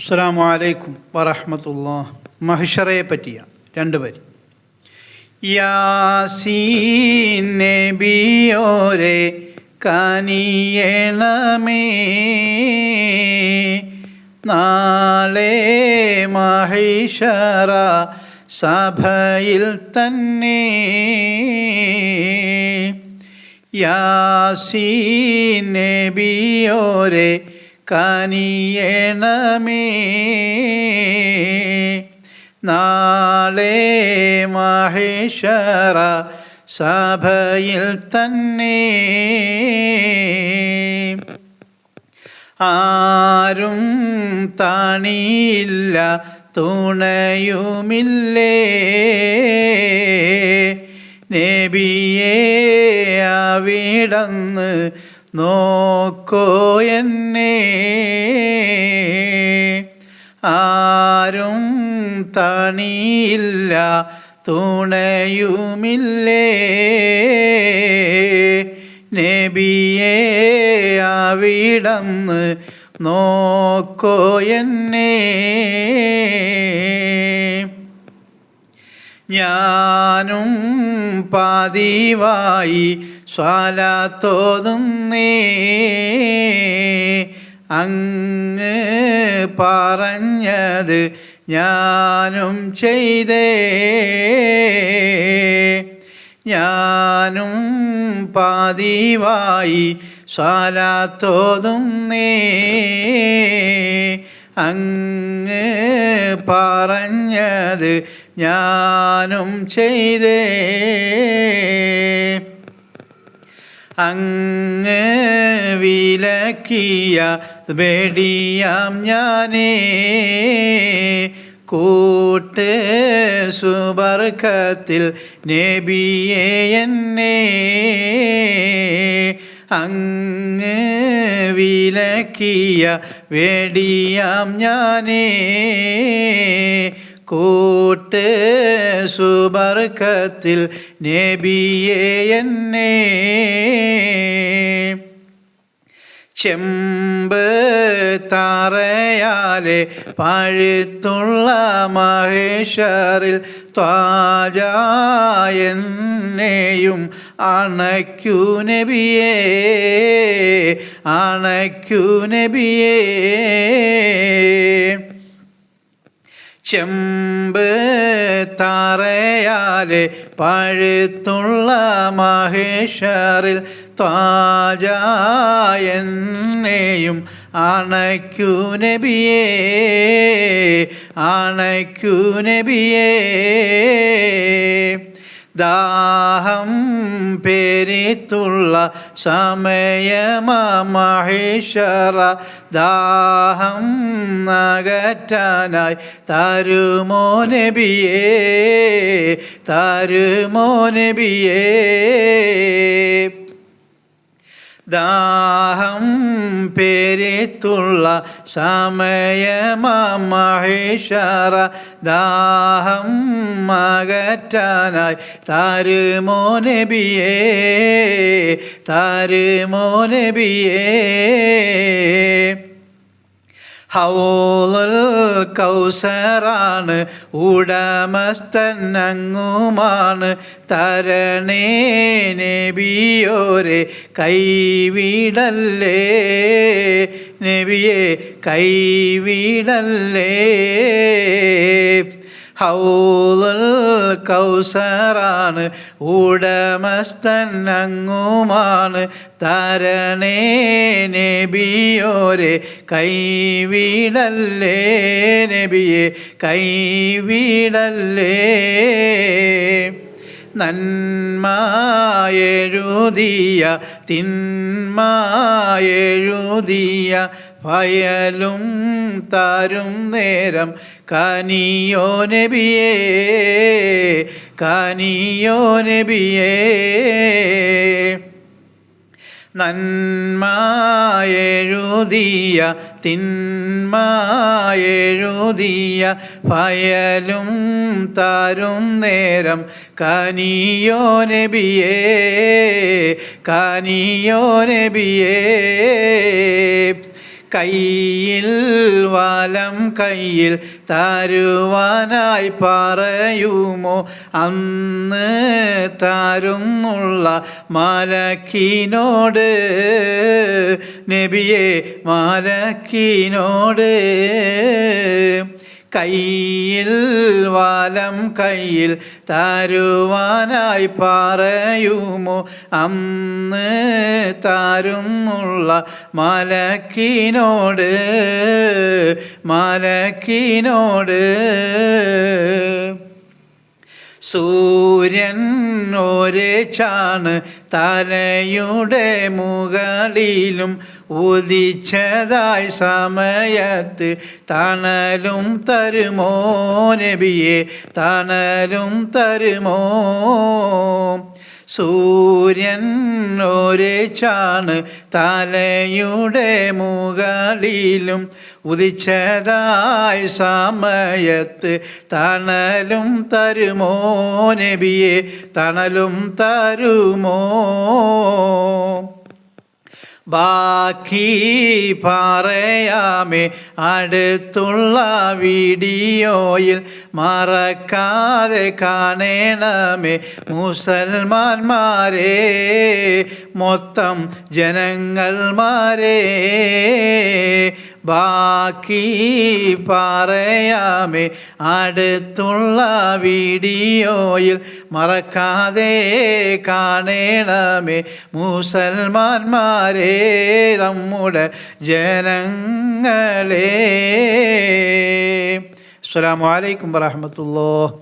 അസ്സാം വലൈക്കും വറഹമത്തുള്ള മഹിഷറയെ പറ്റിയ രണ്ട് വരി. യാസീൻ നബിയോരെ കനിയണമേ. നാളെ മഹിഷറ സഭയിൽ തന്നെ. യാസീൻ നബിയോരെ കനിയണമേ നാളെ മഹേശ്വര സഭയിൽ തന്നെ. ആരും താണിയില്ല തുണയുമില്ലേ. നബിയെ അവിടന്ന് നോക്കോ എന്നെ. ആരും തണിയില്ല തുണയുമില്ലേ. നബിയെ അവിടന്ന് നോക്കോ എന്നെ. ഞാനും പതിവായി സ്വലത്തോതുന്നേ അങ്ങ് പറഞ്ഞത് ഞാനും ചെയ്തേ. ഞാനും പാതിവായി സ്വാലാത്തോതും നീ അങ്ങ് പറഞ്ഞത് ഞാനും ചെയ്തേ. അങ്ങ് വിലക്കിയ വെടിയാം ഞാനേ. കൂട്ട് സുബർക്കത്തിൽ നബിയെ എന്നെ. അങ്ങ് വിലക്കിയ വെടിയാം ഞാനേ. കൂട്ട് സുബർക്കത്തിൽ നബിയെ എന്നെ. ചെമ്പ് താറയാലെ പഴുത്തുള്ള മഹേഷറിൽ ത്വാജായെന്നെയും അണയ്ക്കൂ നബിയേ അണയ്ക്കൂ നബിയേ. ചെമ്പ് താറയാലെ പഴുത്തുള്ള മഹേഷറിൽ ത്വാജായെന്നെയും അണയ്ക്കൂ നബിയേ അണയ്ക്കൂ നബിയേ. ദാഹം പേരിത്തുള്ള സമയമഹേശ്വര ദാഹം നകറ്റാനായി തരുമോ നബിയേ തരുമോ നബിയേ. ദാഹം പേരിത്തുള്ള സമയമഹേശ്വര ദാഹം അകറ്റാനായി താരുമോ നബിയേ താരുമോ നബിയേ. ഹൗലുൽ കൗസറാണ് ഉടമസ്തന്നങ്ങുമാണ് തരണേ നബിയോരെ കൈവിടല്ലേ? നബിയെ കൈവിടല്ലേ? ഹൗലുൽ കൗസറാണ്. ഉടമസ്ഥൻ അങ്ങുമാണ് തരണേ നബിയോരെ. കൈവിടല്ലേ നബിയെ കൈവിടല്ലേ. നന്മായെഴുതിയ തിന്മായെഴുതിയ ഭയലും താരും നേരം കനിയോ നബിയേ കനിയോ നബിയേ. നന്മായെഴുതിയ തിന്മായെഴുതിയ ഫയലും താരും നേരം കനിയോ നബിയേ കനിയോ നബിയേ. കയ്യിൽ വലം കയ്യിൽ തരുവാനായി പറയുമോ? അന്ന് താരുന്നുള്ള മാലക്കിനോട് നബിയെ മാലക്കിനോട് കയ്യിൽ വാലം കയ്യിൽ തരുവാനായി പറയുമോ? അന്ന് താരുന്നുള്ള മലക്കിനോട് മലക്കിനോട്. സൂര്യൻ ഒരേ ചാണ് തലയുടെ മുകളിലും ഉദിച്ചതായി സമയത്ത് തണലും തരുമോ നബിയെ? തണലും തരുമോ? സൂര്യൻ ഒരേച്ചാണ് ചാണ് തലയുടെ മുകളിലും. ഉദിച്ചതായി സമയത്ത് തണലും തരുമോ നബിയെ? തണലും തരുമോ? ബാക്കി പറയാമേ. അടുത്തുള്ള വീഡിയോയിൽ മറക്കാതെ കാണണമേ. മുസൽമാന്മാരെ മൊത്തം ജനങ്ങൾമാരെ. ബാക്കി പറയാമേ അടുത്തുള്ള വീഡിയോയിൽ മറക്കാതെ കാണണമേ. മുസൽമാന്മാരെ നമ്മുടെ ജനങ്ങളെ. അസ്സലാമു അലൈക്കും വറഹമത്തുള്ളാഹ്